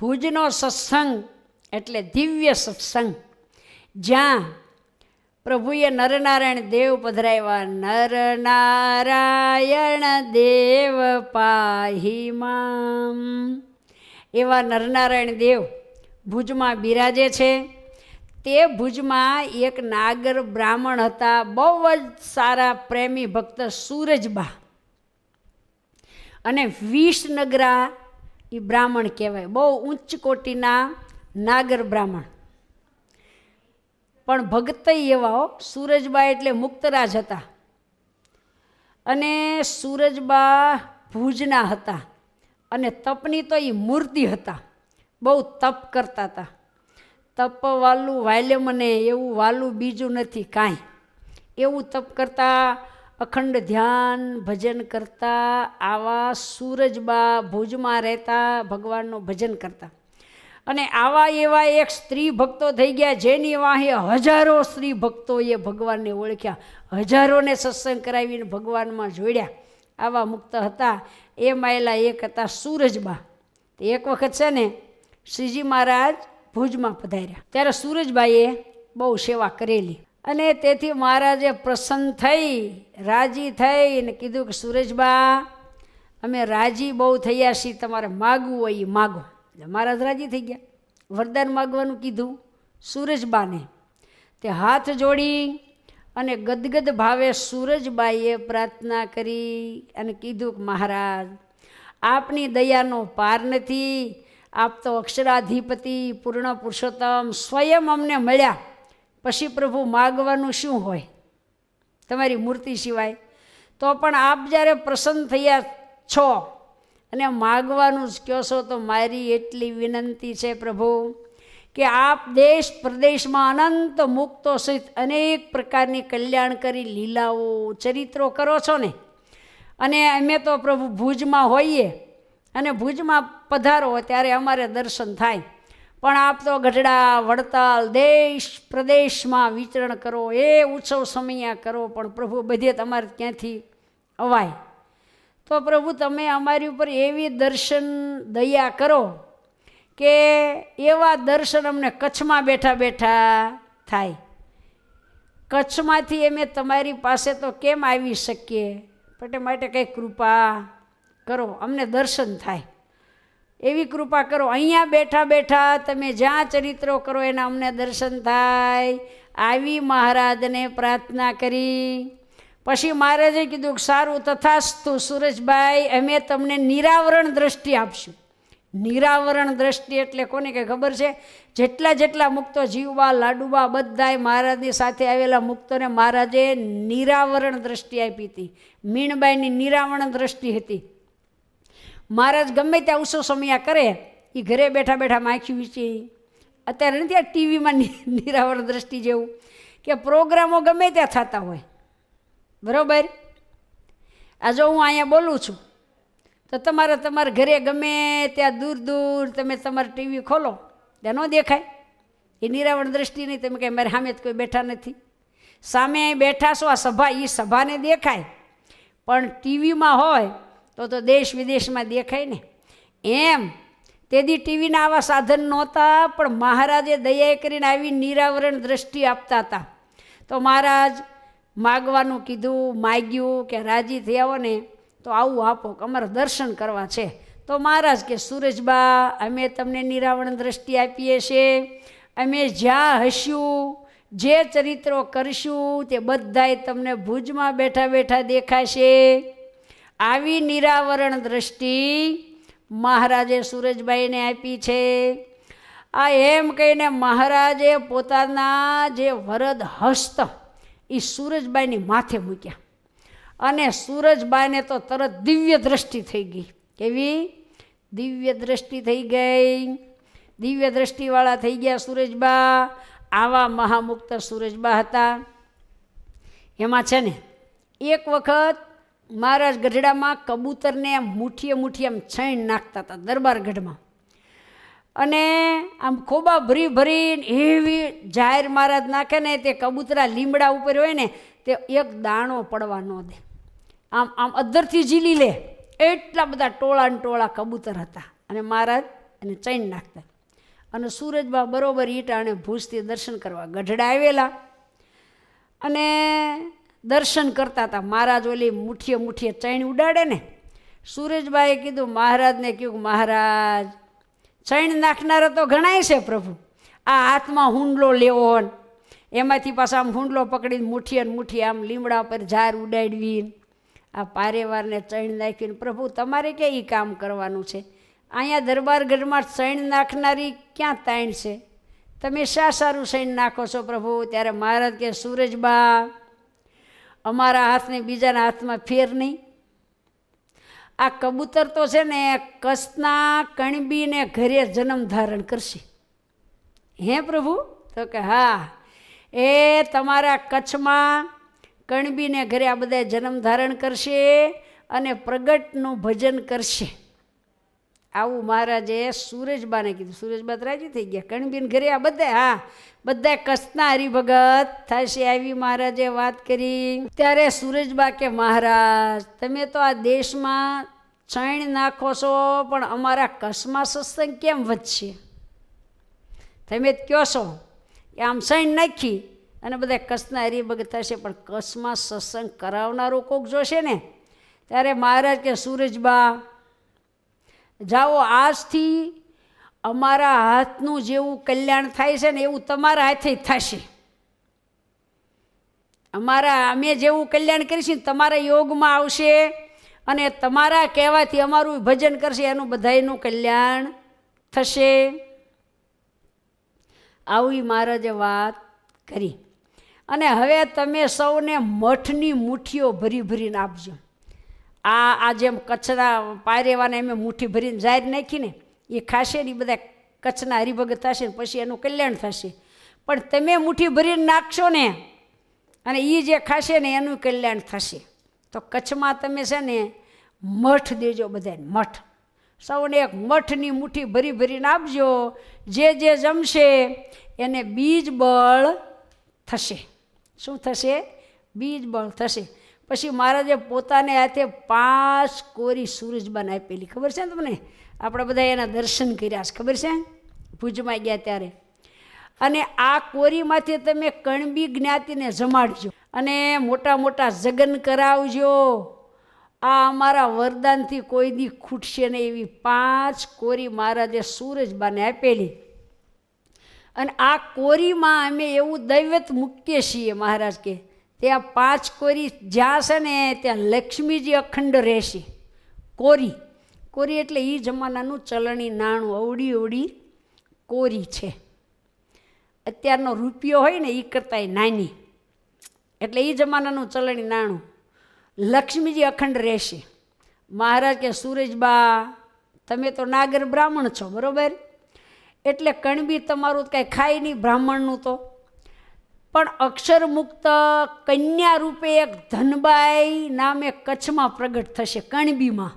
ભુજનો સત્સંગ એટલે દિવ્ય સત્સંગ. જ્યાં પ્રભુએ નરનારાયણ દેવ પધરાવ્યા, નરનારાયણ દેવ પાહી મામ. એવા નરનારાયણ દેવ ભુજમાં બિરાજે છે. તે ભુજમાં એક નાગર બ્રાહ્મણ હતા, બહુ જ સારા પ્રેમી ભક્ત સૂરજબા. અને વિષનગરા એ બ્રાહ્મણ કહેવાય. બહુ ઉચ્ચ કોટીના નાગર બ્રાહ્મણ. પણ ભક્ત એવાઓ સૂરજબા એટલે મુક્તરાજ હતા. અને સૂરજબા ભુજના હતા. અને તપની તો એ મૂર્તિ હતા. બહુ તપ કરતા હતા. તપ વાલું વાલ્ય મને એવું વાલું બીજું નથી કાંઈ. એવું તપ કરતા અખંડ ધ્યાન, ભજન કરતા, આવા સૂરજબા ભુજમાં રહેતા, ભગવાનનું ભજન કરતા. અને આવા એવા એક સ્ત્રી ભક્તો થઈ ગયા, જેની વાહે હજારો સ્ત્રી ભક્તોએ ભગવાનને ઓળખ્યા. હજારોને સત્સંગ કરાવીને ભગવાનમાં જોડ્યા. આવા મુક્ત હતા. એ માયેલા એક હતા સૂરજબા એક વખત છે ને, શ્રીજી મહારાજ ભુજમાં પધાર્યા. ત્યારે સૂરજબાઈએ બહુ સેવા કરેલી. અને તેથી મહારાજે પ્રસન્ન થઈ, રાજી થઈ અને કીધું કે સૂરજબા અમે રાજી બહુ થયા છીએ, તમારે માગવું હોય એ માગો. મહારાજ રાજી થઈ ગયા. વરદાન માગવાનું કીધું સૂરજબાને તે હાથ જોડી અને ગદગદ ભાવે સુરજબાઈએ પ્રાર્થના કરી અને કીધું કે, મહારાજ, આપની દયાનો પાર નથી. આપ તો અક્ષરાધિપતિ, પૂર્ણ પુરુષોત્તમ, સ્વયં અમને મળ્યા. પછી પ્રભુ માગવાનું શું હોય? તમારી મૂર્તિ સિવાય. તો પણ આપ જ્યારે પ્રસન્ન થયા છો અને માગવાનું જ કહો છો, તો મારી એટલી વિનંતી છે પ્રભુ કે આપ દેશ પ્રદેશમાં અનંત મુક્તો સહિત અનેક પ્રકારની કલ્યાણકારી લીલાઓ, ચરિત્રો કરો છો ને? અને અમે તો પ્રભુ ભુજમાં હોઈએ અને ભુજમાં પધારો ત્યારે અમારે દર્શન થાય. પણ આપ તો ગઢડા, વડતાલ, દેશ, પ્રદેશમાં વિચરણ કરો, એ ઉત્સવ સમયા કરો, પણ પ્રભુ બધે તમારે ક્યાંથી અવાય. તો પ્રભુ, તમે અમારી ઉપર એવી દર્શન દયા કરો કે એવા દર્શન અમને કચ્છમાં બેઠા બેઠા થાય. કચ્છમાંથી અમે તમારી પાસે તો કેમ આવી શકીએ? પટે માટે કંઈ કૃપા કરો, અમને દર્શન થાય. એવી કૃપા કરો. અહીંયા બેઠા બેઠા તમે જ્યાં ચરિત્રો કરો એના અમને દર્શન થાય. આવી મહારાજને પ્રાર્થના કરી. પછી મહારાજે કીધું કે સારું તથાસ્તુ સુરજભાઈ અમે તમને નિરાવરણ દ્રષ્ટિ આપશું. નિરાવરણ દ્રષ્ટિ એટલે કોને કે ખબર છે? જેટલા જેટલા મુક્તો જીવવા લાડુબા બધાય મહારાજની સાથે આવેલા મુક્તોને મહારાજે નિરાવરણ દ્રષ્ટિ આપી હતી. મીણબાઈની નિરાવરણ દ્રષ્ટિ હતી. મહારાજ ગમે ત્યાં ઉસો સમયા કરે એ ઘરે બેઠા બેઠા માખી વીચી. અત્યારે નથી આ ટીવીમાં નિરાવરણ દ્રષ્ટિ જેવું, કે પ્રોગ્રામો ગમે ત્યાં થતા હોય. બરાબર? આ જો હું અહીંયા બોલું છું, તો તમારે તમારા ઘરે ગમે ત્યાં દૂર દૂર તમે તમારું ટીવી ખોલો, ત્યાં ન દેખાય. એ નિરાવરણ દ્રષ્ટિ નહીં, તમે કંઈ મારી સામે કોઈ બેઠા નથી. સામે બેઠા છો, આ સભા એ સભાને દેખાય. પણ ટીવીમાં હોય તો તો દેશ વિદેશમાં દેખાય ને. એમ તેથી ટીવીના આવા સાધન નહોતા, પણ મહારાજે દયા કરીને આવી નિરાવરણ દ્રષ્ટિ આપતા હતા. તો મહારાજ માગવાનું કીધું, માગ્યું કે રાજી થયા ને, તો આવું આપો, કે અમારે દર્શન કરવા છે. તો મહારાજ કે, સૂરજબા, અમે તમને નિરાવરણ દ્રષ્ટિ આપીએ છીએ. અમે જ્યાં હસ્યું, જે ચરિત્રો કરશું, તે બધાય તમને ભુજમાં બેઠા બેઠા દેખાશે. આવી નિરાવરણ દ્રષ્ટિ મહારાજે સૂરજબાઈને આપી છે. આ એમ કહીને મહારાજે પોતાના જે વરદ હસ્ત એ સૂરજબાઈની માથે મૂક્યા. અને સૂરજબાઈને તો તરત દિવ્ય દ્રષ્ટિ થઈ ગઈ. કેવી? દિવ્ય દ્રષ્ટિ થઈ ગઈ. દિવ્ય દ્રષ્ટિવાળા થઈ ગયા સૂરજબા આવા મહામુક્ત સૂરજબા હતા. એમાં છે ને, એક વખત મહારાજ ગઢડામાં કબૂતરને આમ મુઠ્ઠીએ મુઠ્ઠી આમ છૈણ નાખતા હતા દરબારગઢમાં. અને આમ ખોબા ભરી ભરી એવી જાહેર મહારાજ નાખે ને તે કબૂતરા લીમડા ઉપર હોય ને તે એક દાણો પડવા ન દે. આમ આમ અદ્ધરથી ઝીલી લે. એટલા બધા ટોળા ને ટોળા કબૂતર હતા. અને મહારાજ અને ચૈન નાખતા. અને સૂરજબા બરોબર ઈટાણે ભૂજથી દર્શન કરવા ગઢડા આવેલા. અને દર્શન કરતા હતા. મહારાજ ઓલી મુઠીએ મુઠ્ઠીએ ચૈણ ઉડાડે ને સૂરજબાએ કીધું, મહારાજને કહ્યું મહારાજ, ચૈણ નાખનારા તો ઘણાય છે પ્રભુ. આ હાથમાં હુંડલો લેવો હોય એમાંથી પાછા આમ હુંડલો પકડીને મુઠીએ મુઠી આમ લીમડા પર ઝાર ઉડાડવી આ પારેવારને ચૈણ નાખીને પ્રભુ, તમારે ક્યાં એ કામ કરવાનું છે? અહીંયા દરબારગઢમાં ચૈણ નાખનારી ક્યાં તાણ છે? તમે શા સારું સૈન નાખો છો પ્રભુ? ત્યારે મહારાજ કે સૂરજબા અમારા હાથને બીજાના હાથમાં ફેર નહીં. આ કબૂતર તો છે ને કચ્છના કણબીને ઘરે જન્મ ધારણ કરશે. હે પ્રભુ? તો કે હા, એ તમારા કચ્છમાં કણબીને ઘરે આ બધા જન્મ ધારણ કરશે અને પ્રગટનું ભજન કરશે. આવું મહારાજે સૂરજબાને કીધું. સૂરજબા રાજી થઈ ગયા. કણબીન ઘરે આ બધા, હા બધા કચ્છના હરિભગત થશે આવી મહારાજે વાત કરી. ત્યારે સૂરજબા કે, મહારાજ, તમે તો આ દેશમાં ચૈણ નાખો છો, પણ અમારા કચ્છમાં સત્સંગ કેમ વધશે? તમે કહો છો? કે આમ સૈન નાખી અને બધા કચ્છના હરિભગત થશે, પણ કચ્છમાં સત્સંગ કરાવનારો કોક જોશે ને? ત્યારે મહારાજ કે સૂરજબા જાઓ આજથી અમારા હાથનું જેવું કલ્યાણ થાય છે ને એવું તમારા હાથે થશે. અમારા અમે જેવું કલ્યાણ કરીશું તમારા યોગમાં આવશે અને તમારા કહેવાથી અમારું ભજન કરશે, એનું બધાયનું કલ્યાણ થશે. આવી મહારાજે વાત કરી. અને હવે તમે સૌને મઠની મુઠ્ઠીઓ ભરી ભરીને આપજો. આ આ જેમ કચ્છના પાયરેવાને એમ મુઠ્ઠી ભરીને જાહેર નાખીને, એ ખાશે ને એ બધા કચ્છના હરિભગત થશે ને પછી એનું કલ્યાણ થશે. પણ તમે મુઠ્ઠી ભરીને નાખશો ને, અને એ જે ખાશે ને એનું કલ્યાણ થશે. તો કચ્છમાં તમે છે ને મઠ દેજો બધાને, મઠ. સૌને એક મઠની મુઠ્ઠી ભરી ભરીને આપજો, જે જે જમશે એને બીજ બળ થશે. શું થશે? બીજ બળ થશે. પછી મહારાજે પોતાને હાથે પાંચ કોરી સૂરજબાન આપેલી. ખબર છે ને તમને? આપણે બધા એના દર્શન કર્યા છે. ખબર છે? ભુજમાં ગયા ત્યારે. અને આ કોરીમાંથી તમે કણબી જ્ઞાતિને જમાડજો અને મોટા મોટા જગન કરાવજો. આ અમારા વરદાનથી કોઈ દી ખૂટશે નહીં એવી પાંચ કોરી મહારાજે સૂરજબાને આપેલી. અને આ કોરીમાં અમે એવું દૈવત મૂકીએ છીએ મહારાજ કે ત્યાં પાંચ કોરી જ્યાં છે ને, ત્યાં લક્ષ્મીજી અખંડ રહેશે. કોરી. કોરી એટલે એ જમાનાનું ચલણી નાણું અવડી અવડી કોરી છે. અત્યારનો રૂપિયો હોય ને એ કરતાંય નાની. એટલે એ જમાનાનું ચલણી નાણું. લક્ષ્મીજી અખંડ રહેશે. મહારાજ કે સૂરજબા તમે તો નાગર બ્રાહ્મણ છો, બરાબર? એટલે કણબી તમારું કાંઈ ખાય નહીં બ્રાહ્મણનું તો. પણ અક્ષર મુક્ત કન્યા રૂપે એક ધનબાઈ નામે કચ્છમાં પ્રગટ થશે કણબીમાં.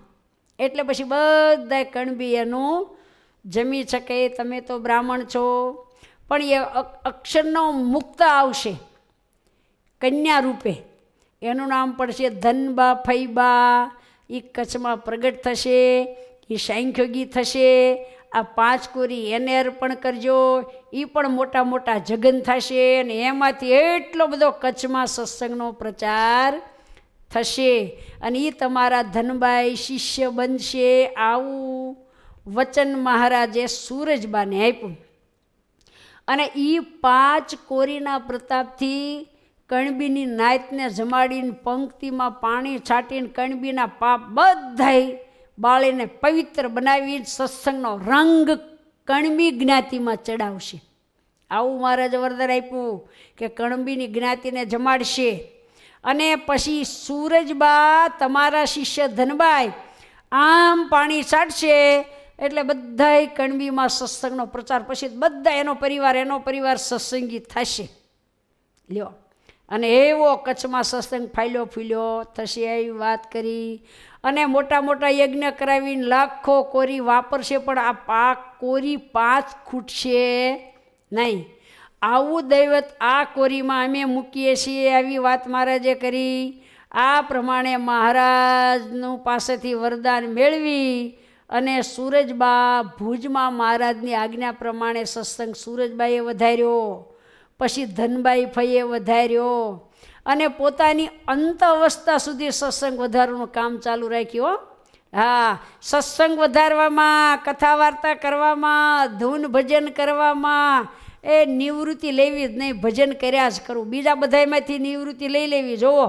એટલે પછી બધા કણબી એનું જમી શકે, તમે તો બ્રાહ્મણ છો. પણ એ અક્ષરનો મુક્ત આવશે કન્યા રૂપે એનું નામ પડશે ધનબા, ફૈબા. એ કચ્છમાં પ્રગટ થશે એ સાંખ્યોગી થશે. આ પાંચ કોરી એને અર્પણ કરજો. એ પણ મોટા મોટા જગન થશે અને એમાંથી એટલો બધો કચ્છમાં સત્સંગનો પ્રચાર થશે. અને એ તમારા ધનબાઈ શિષ્ય બનશે. આવું વચન મહારાજે સૂરજબાને આપ્યું. અને એ પાંચ કોરીના પ્રતાપથી કણબીની નાયતને જમાડીને પંક્તિમાં પાણી છાંટીને કણબીના પાપ બધાય બાળીને પવિત્ર બનાવી સત્સંગનો રંગ કણબી જ્ઞાતિમાં ચડાવશે. આવું મહારાજ વરદાન આપ્યું કે કણબીની જ્ઞાતિને જમાડશે અને પછી સૂરજબા તમારા શિષ્ય ધનબાઈ આમ પાણી છાંટશે એટલે બધાય કણબીમાં સત્સંગનો પ્રચાર પછી બધા એનો પરિવાર એનો પરિવાર સત્સંગી થશે. લ્યો. અને એવો કચ્છમાં સત્સંગ ફાયલો ફૂલ્યો થશે એવી વાત કરી. અને મોટા મોટા યજ્ઞ કરાવીને લાખો કોરી વાપરશે, પણ આ પાક કોરી પાંચ ખૂટશે નહીં. આવું દૈવત આ કોરીમાં અમે મૂકીએ છીએ આવી વાત મહારાજે કરી. આ પ્રમાણે મહારાજનું પાસેથી વરદાન મેળવી અને સૂરજબા ભુજમાં મહારાજની આજ્ઞા પ્રમાણે સત્સંગ સૂરજબાએ વધાર્યો. પછી ધનબાઈ ફઈએ વધાર્યો. અને પોતાની અંત અવસ્થા સુધી સત્સંગ વધારવાનું કામ ચાલુ રાખ્યું, હો. સત્સંગ વધારવામાં કથા વાર્તા કરવામાં, ધૂન ભજન કરવામાં, એ નિવૃત્તિ લેવી જ નહીં, ભજન કર્યા જ કરવું બીજા બધામાંથી નિવૃત્તિ લઈ લેવી જુઓ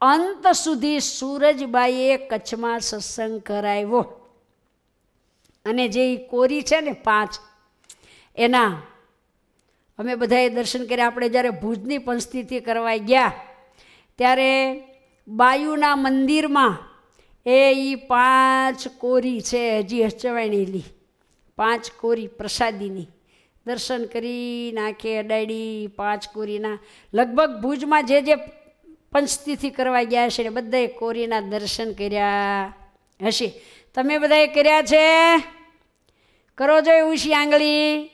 અંત સુધી સૂરજબાઈએ કચ્છમાં સત્સંગ કરાવ્યો. અને જે કોરી છે ને પાંચ, એના અમે બધાએ દર્શન કર્યા. આપણે જ્યારે ભુજની પંચતિથિ કરવા ગયા, ત્યારે બાયુના મંદિરમાં એ એ પાંચ કોરી છે હજી હચવાણેલી પાંચ કોરી પ્રસાદીની. દર્શન કરી નાખે, અડાડી પાંચ કોરીના. લગભગ ભુજમાં જે જે પંચતિથિ કરવા ગયા છે એ બધાએ કોરીના દર્શન કર્યા હશે. તમે બધાએ કર્યા છે? કરો જોઈએ ઉશી આંગળી.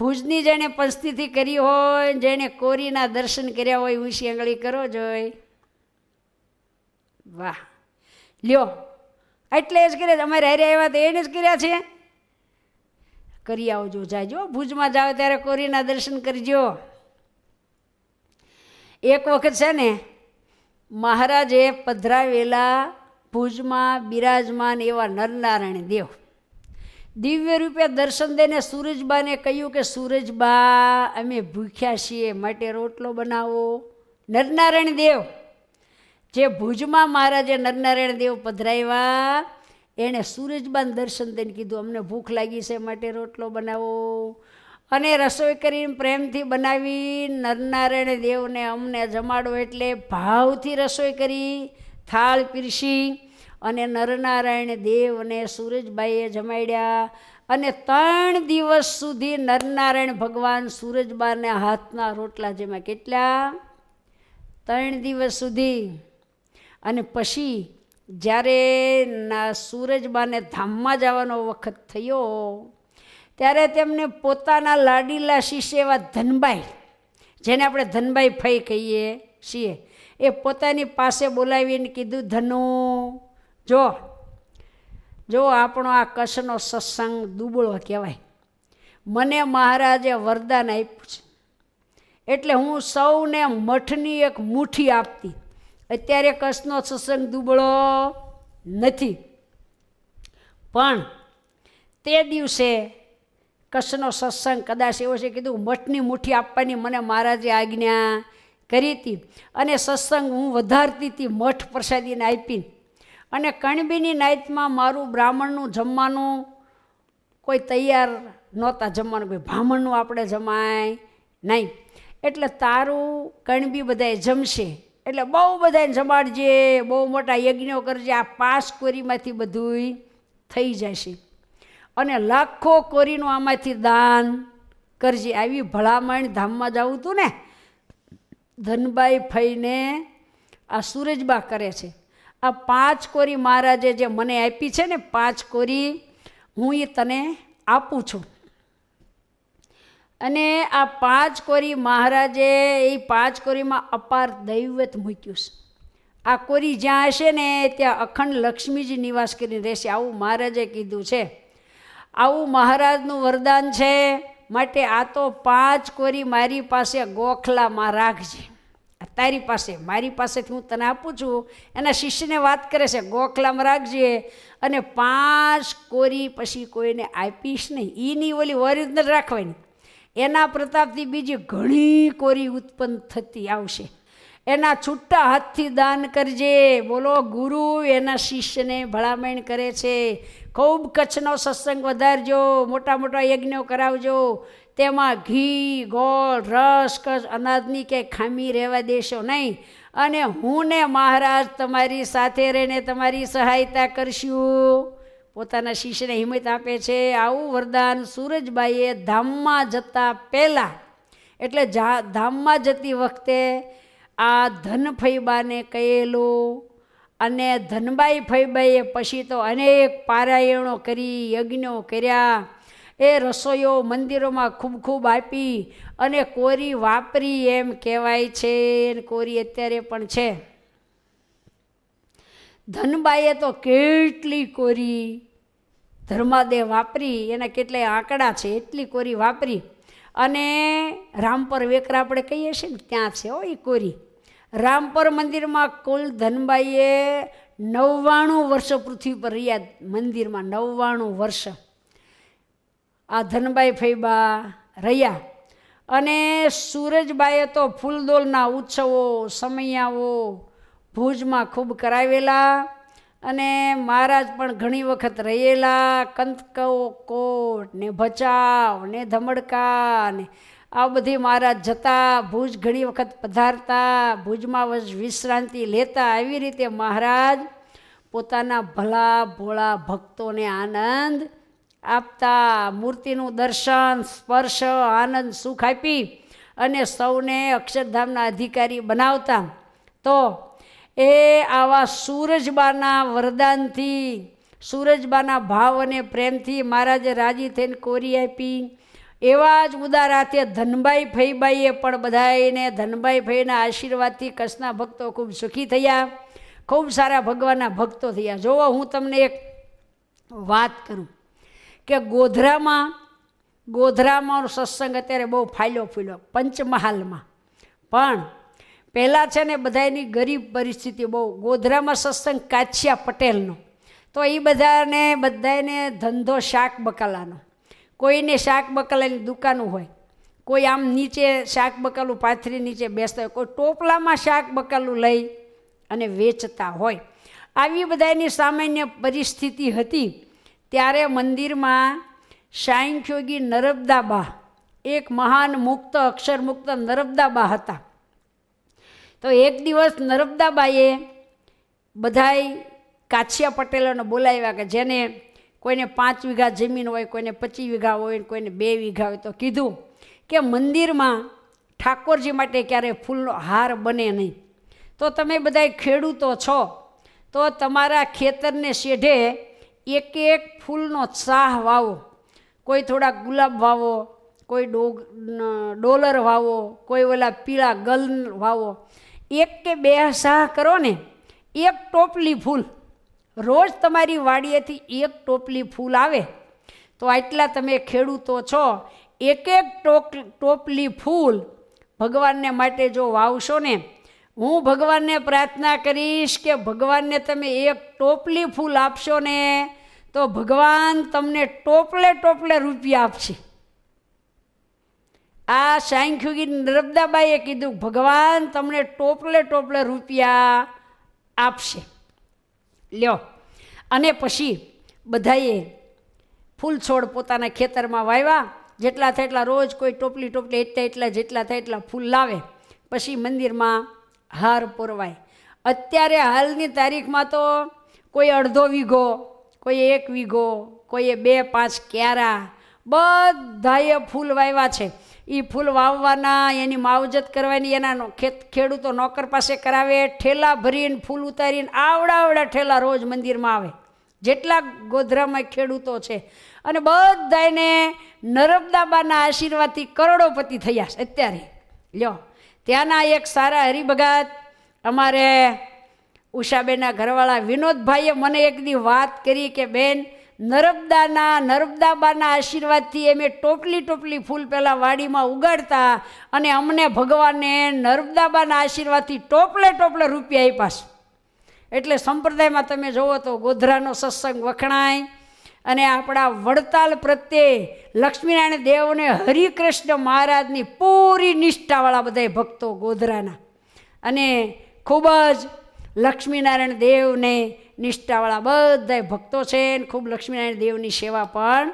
ભુજની જેણે પંચતિથિ કરી હોય, જેણે કોરીના દર્શન કર્યા હોય ઊંચી આંગળી કરો જોઈ. વાહ. લ્યો, એટલે જ કર્યા અમારે હારે આવ્યા તો એને જ કર્યા છે. કરી આવજો, જાજો. ભુજમાં જાઓ ત્યારે કોરીના દર્શન કરજો. એક વખત છે ને, મહારાજે પધરાવેલા ભુજમાં બિરાજમાન એવા નરનારાયણ દેવ દિવ્ય રૂપે દર્શન દઈને સૂરજબાને કહ્યું કે, સૂરજબા, અમે ભૂખ્યા છીએ, માટે રોટલો બનાવો. નરનારાયણ દેવ, જે ભુજમાં મહારાજે નરનારાયણ દેવ પધરાવ્યા, એણે સૂરજબાન દર્શન દઈને કીધું, અમને ભૂખ લાગી છે, માટે રોટલો બનાવો. અને રસોઈ કરીને પ્રેમથી બનાવી, નરનારાયણ દેવને અમને જમાડો એટલે ભાવથી રસોઈ કરી, થાળ પીરસી અને નરનારાયણ દેવને સૂરજબાઈએ જમાડ્યા. અને ત્રણ દિવસ સુધી નરનારાયણ ભગવાન સૂરજબાને હાથના રોટલા જેમાં કેટલા? ત્રણ દિવસ સુધી. અને પછી જ્યારે ના સૂરજબાને ધામમાં જવાનો વખત થયો, ત્યારે તેમને પોતાના લાડીલા શિષ્ય એવા ધનબાઈ, જેને આપણે ધનબાઈ ફઈ કહીએ છીએ, એ પોતાની પાસે બોલાવીને કીધું, ધનુ જો જો આપણો આ કચ્છનો સત્સંગ દુબળો કહેવાય. મને મહારાજે વરદાન આપ્યું છે. એટલે હું સૌને મઠની એક મુઠ્ઠી આપતી. અત્યારે કચ્છનો સત્સંગ દુબળો નથી. પણ તે દિવસે કચ્છનો સત્સંગ કદાચ એવો છે કીધું, મઠની મુઠ્ઠી આપવાની મને મહારાજે આજ્ઞા કરી હતી. અને સત્સંગ હું વધારતી હતી, મઠ પ્રસાદીને આપી અને કણબીની નાઈતમાં મારું બ્રાહ્મણનું જમવાનું કોઈ તૈયાર નહોતા જમવાનું કોઈ બ્રાહ્મણનું આપણે જમાય નહીં. એટલે તારું કણબી બધાએ જમશે. એટલે બહુ બધાને જમાડજે, બહુ મોટા યજ્ઞો કરજે, આ પાસ કોરીમાંથી બધુંય થઈ જશે. અને લાખો કોરીનું આમાંથી દાન કરજે. આવી ભલામણ ધામમાં જવું હતું ને, ધનબાઈ ફઈને આ સૂરજબા કરે છે. આ પાંચ કોરી મહારાજે જે મને આપી છે ને, પાંચ કોરી હું એ તને આપું છું. અને આ પાંચ કોરી મહારાજે એ પાંચ કોરીમાં અપાર દૈવત મૂક્યું છે. આ કોરી જ્યાં હશે ને, ત્યાં અખંડ લક્ષ્મીજી નિવાસ કરીને રહેશે. આવું મહારાજે કીધું છે. આવું મહારાજનું વરદાન છે. માટે આ તો પાંચ કોરી મારી પાસે ગોખલામાં રાખજે. તારી પાસે, મારી પાસેથી હું તને આપું છું. એના શિષ્યને વાત કરે છે, ગોખલામાં રાખજે. અને પાંચ કોરી પછી કોઈને આપીશ નહીં. એની ઓલી ઓરિજિનલ રાખવાની. એના પ્રતાપથી બીજી ઘણી કોરી ઉત્પન્ન થતી આવશે. એના છૂટા હાથથી દાન કરજે. બોલો, ગુરુ એના શિષ્યને ભલામણ કરે છે. ખૂબ કચ્છનો સત્સંગ વધારજો. મોટા મોટા યજ્ઞો કરાવજો. તેમાં ઘી, ગોળ, રસ કસ અનાજની કે ખામી રહેવા દેશો નહીં. અને હું ને મહારાજ તમારી સાથે રહીને તમારી સહાયતા કરશું. પોતાના શિષ્યને હિંમત આપે છે, આવું વરદાન સૂરજબાઈએ ધામમાં જતા પહેલાં, એટલે જા, ધામમાં જતી વખતે આ ધન ફૈબાને કહેલું. અને ધનબાઈ ફૈબાઈએ પછી તો અનેક પારાયણો કરી, યજ્ઞો કર્યા. એ રસોઈઓ મંદિરોમાં ખૂબ ખૂબ આપી અને કોરી વાપરી એમ કહેવાય છે કોરી અત્યારે પણ છે. ધનબાઈએ તો કેટલી કોરી ધર્માદે વાપરી, એના કેટલાય આંકડા છે, એટલી કોરી વાપરી. અને રામપર વેકરા આપણે કહીએ છીએ ને ત્યાં છે હો એ કોરી? રામપર મંદિરમાં કુલ ધનબાઈએ નવ્વાણું વર્ષ પૃથ્વી પર રહ્યા, મંદિરમાં નવ્વાણું વર્ષ. આ ધનબાઈ ફૈબા રહ્યા. અને સૂરજબાઈએ તો ફૂલદોલના ઉત્સવો, સમૈયાઓ ભુજમાં ખૂબ કરાવેલા અને મહારાજ પણ ઘણી વખત રહેલા. કંતકો કોટ ને ભચાવ ને ધમડકા ને આ બધી મહારાજ જતા, ભુજ ઘણી વખત પધારતા, ભુજમાં વિશ્રાંતિ લેતા આવી રીતે મહારાજ પોતાના ભલા ભોળા ભક્તોને આનંદ આપતા મૂર્તિનું દર્શન, સ્પર્શ, આનંદ, સુખ આપી અને સૌને અક્ષરધામના અધિકારી બનાવતા. તો એ આવા સૂરજબાના વરદાનથી, સૂરજબાના ભાવ અને પ્રેમથી મહારાજે રાજી થઈને કોરી આપી. એવા જ ઉદાર હાથે ધનભાઈ ફઈબાઈએ પણ બધાને ધનભાઈ ફઈના આશીર્વાદથી કચ્છના ભક્તો ખૂબ સુખી થયા. ખૂબ સારા ભગવાનના ભક્તો થયા. જોવો, હું તમને એક વાત કરું. કે ગોધરામાં ગોધરામાં સત્સંગ અત્યારે બહુ ફાયલો ફૂલ્યો, પંચમહાલમાં. પણ પહેલાં છે ને બધાની ગરીબ પરિસ્થિતિ બહુ, ગોધરામાં સત્સંગ કાછિયા પટેલનો. તો એ બધાને બધાને ધંધો શાક બકાલાનો. કોઈને શાક બકાલાની દુકાનો હોય, કોઈ આમ નીચે શાક બકાલું પાથરી નીચે બેસતા હોય, કોઈ ટોપલામાં શાક બકાલું લઈ અને વેચતા હોય. આવી બધાની સામાન્ય પરિસ્થિતિ હતી. ત્યારે મંદિરમાં સાયંખ્યોગી નર્મદાબા એક મહાન મુક્ત અક્ષર મુક્ત નર્મદાબા હતા. તો એક દિવસ નરબદાબાએ બધાય કાછિયા પટેલોને બોલાવ્યા કે જેને કોઈને પાંચ વીઘા જમીન હોય, કોઈને પચીસ વીઘા હોય કોઈને બે વીઘા હોય તો કીધું કે મંદિરમાં ઠાકોરજી માટે ક્યારે ફૂલનો હાર બને નહીં. તો તમે બધાય ખેડૂતો છો, તો તમારા ખેતરને શેઢે એક એક ફૂલનો ચાહ વાવો. કોઈ થોડા ગુલાબ વાવો, કોઈ ડોગ ડોલર વાવો, કોઈ ઓલા પીળા ગલ વાવો. એક કે બે શાહ કરો ને, એક ટોપલી ફૂલ. રોજ તમારી વાડીએથી એક ટોપલી ફૂલ આવે. તો આટલા તમે ખેડૂતો છો. એક એક ટોક, ટોપલી ફૂલ ભગવાનને માટે જો વાવશો ને, હું ભગવાનને પ્રાર્થના કરીશ કે ભગવાનને તમે એક ટોપલી ફૂલ આપશો ને તો ભગવાન તમને ટોપલે ટોપલે રૂપિયા આપશે. આ સાંખ્યુગી નર્મદાબાઈએ કીધું, ભગવાન તમને ટોપલે ટોપલે રૂપિયા આપશે. લ્યો. અને પછી બધાએ ફૂલ છોડ પોતાના ખેતરમાં વાવ્યા જેટલા થાય એટલા રોજ કોઈ ટોપલી ટોપલી, એટલા એટલા જેટલા થાય એટલા ફૂલ લાવે. પછી મંદિરમાં હાર પૂરવાય. અત્યારે હાલની તારીખમાં તો કોઈ અડધો વીઘો કોઈ એક વીઘો, કોઈએ બે પાંચ ક્યારા બધાએ ફૂલ વાવ્યા છે. એ ફૂલ વાવવાના, એની માવજત કરવાની, એના ખેત, ખેડૂતો નોકર પાસે કરાવે, ઠેલા ભરીને ફૂલ ઉતારીને આવડા આવડા ઠેલા રોજ મંદિરમાં આવે. જેટલા ગોધરામાં ખેડૂતો છે. અને બધાને નર્મદાબાના આશીર્વાદથી કરોડોપતિ થયા છે અત્યારે. લ્યો, ત્યાંના એક સારા હરિભગત, અમારે ઉષાબેનના ઘરવાળા વિનોદભાઈએ મને એક દી વાત કરી કે, બેન, નર્મદાના, નર્મદાબાના આશીર્વાદથી એમે ટોપલી ટોપલી ફૂલ પહેલાં વાડીમાં ઉગાડતા અને અમને ભગવાને નર્મદાબાના આશીર્વાદથી ટોપલે ટોપલે રૂપિયા આપ્યા એટલે સંપ્રદાયમાં તમે જુઓ તો ગોધરાનો સત્સંગ વખણાય અને આપણા વડતાલ પ્રત્યે લક્ષ્મીનારાયણ દેવને હરિકૃષ્ણ મહારાજની પૂરી નિષ્ઠાવાળા બધા ભક્તો ગોધરાના. અને ખૂબ જ લક્ષ્મીનારાયણ દેવને નિષ્ઠાવાળા બધા ભક્તો છે અને ખૂબ લક્ષ્મીનારાયણ દેવની સેવા પણ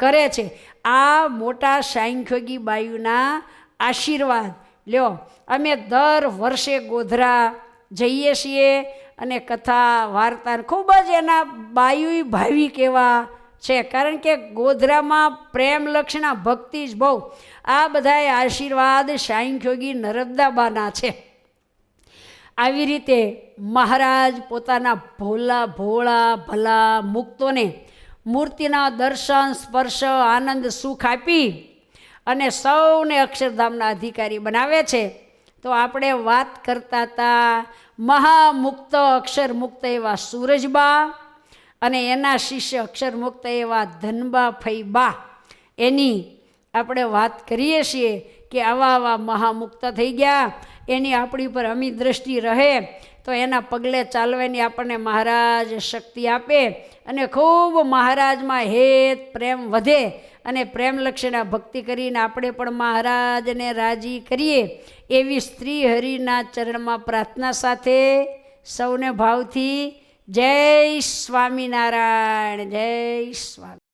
કરે છે. આ મોટા સાંખ્યોગી બાયુના આશીર્વાદ. લ્યો, અમે દર વર્ષે ગોધરા જઈએ છીએ અને કથા, વાર્તા ખૂબ જ એના બાયુ ભાવિક એવા છે. કારણ કે ગોધરામાં પ્રેમ લક્ષણા ભક્તિ જ બહુ. આ બધાય આશીર્વાદ સાંખ્યોગી નરદાબાના છે. આવી રીતે મહારાજ પોતાના ભોલા, ભોળા, ભલા મુક્તોને મૂર્તિના દર્શન, સ્પર્શ, આનંદ, સુખ આપી અને સૌને અક્ષરધામના અધિકારી બનાવે છે. તો આપણે વાત કરતા હતા મહામુક્ત અક્ષર મુક્ત એવા સૂરજબા અને એના શિષ્ય અક્ષરમુક્ત એવા ધનબા ફૈબા એની આપણે વાત કરીએ છીએ કે આવા આવા મહામુક્ત થઈ ગયા એની આપણી પર અમી દ્રષ્ટિ રહે, તો એના પગલે ચાલવાની આપણને મહારાજ શક્તિ આપે અને ખૂબ મહારાજમાં હેત પ્રેમ વધે અને પ્રેમલક્ષીના ભક્તિ કરીને આપણે પણ મહારાજને રાજી કરીએ. એવી સ્ત્રી હરિના ચરણમાં પ્રાર્થના સાથે સૌને ભાવથી જય સ્વામિનારાયણ, જય સ્વામી